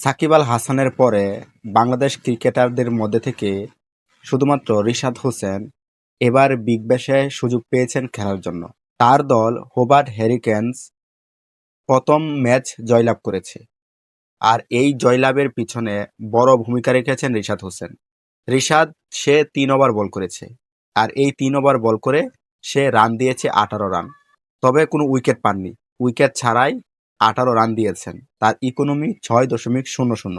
সাকিব আল হাসানের পরে বাংলাদেশ ক্রিকেটারদের মধ্যে থেকে শুধুমাত্র রিশাদ হোসেন এবার বিগ ব্যাশে সুযোগ পেয়েছেন খেলার জন্য। তার দল হোবার্ট হ্যারিকেন্স প্রথম ম্যাচ জয়লাভ করেছে। আর এই জয়লাভের পিছনে বড় ভূমিকা রেখেছেন রিশাদ হোসেন। রিশাদ, সে তিন ওভার বল করেছে। আর এই তিন ওভার বল করে সে রান দিয়েছে আঠারো রান। তবে কোনো উইকেট পাননি। উইকেট ছাড়াই আঠারো রান দিয়েছেন। তার ইকোনমি ছয় দশমিক শূন্য শূন্য।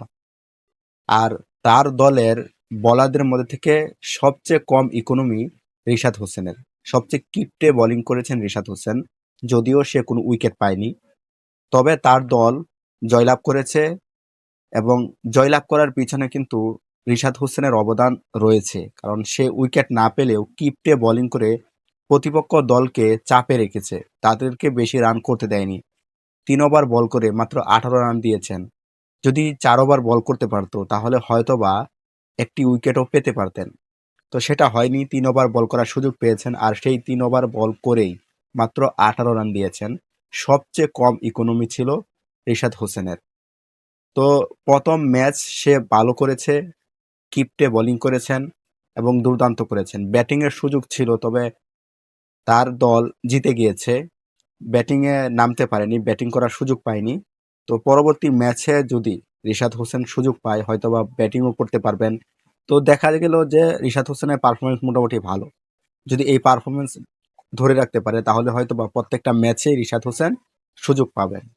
আর তার দলের বলারদের মধ্যে থেকে সবচেয়ে কম ইকোনমি রিশাদ হোসেনের। সবচেয়ে কিপটে বোলিং করেছেন রিশাদ হোসেন, যদিও সে কোনো উইকেট পায়নি। তবে তার দল জয়লাভ করেছে এবং জয়লাভ করার পিছনে কিন্তু রিশাদ হোসেনের অবদান রয়েছে। কারণ সে উইকেট না পেলেও কিপটে বোলিং করে প্রতিপক্ষ দলকে চাপে রেখেছে। তাদেরকে বেশি রান করতে দেয়নি। তিন ওভার বল করে মাত্র আঠারো রান দিয়েছেন। যদি চার ওভার বল করতে পারতো, তাহলে হয়তোবা একটি উইকেটও পেতে পারতেন। তো সেটা হয়নি তিন ওভার বল করার সুযোগ পেয়েছেন আর সেই তিন ওভার বল করেই মাত্র আঠারো রান দিয়েছেন সবচেয়ে কম ইকোনমি ছিল রিশাদ হোসেনের। তো প্রথম ম্যাচ সে ভালো করেছে, কিপটে বোলিং করেছেন এবং দুর্দান্ত করেছেন। ব্যাটিংয়ের সুযোগ ছিল, তবে তার দল জিতে গিয়েছে। ব্যাটিংয়ে নামতে পারেনি ব্যাটিং করার সুযোগ পায়নি। তো পরবর্তী ম্যাচে যদি রিশাদ হোসেন সুযোগ পায় হয়তো বা ব্যাটিংও করতে পারবেন। তো দেখা গেল যে রিশাদ হোসেনের পারফরমেন্স মোটামুটি ভালো। যদি এই পারফরমেন্স ধরে রাখতে পারে, তাহলে হয়তো বা প্রত্যেকটা ম্যাচে রিশাদ হোসেন সুযোগ পাবেন।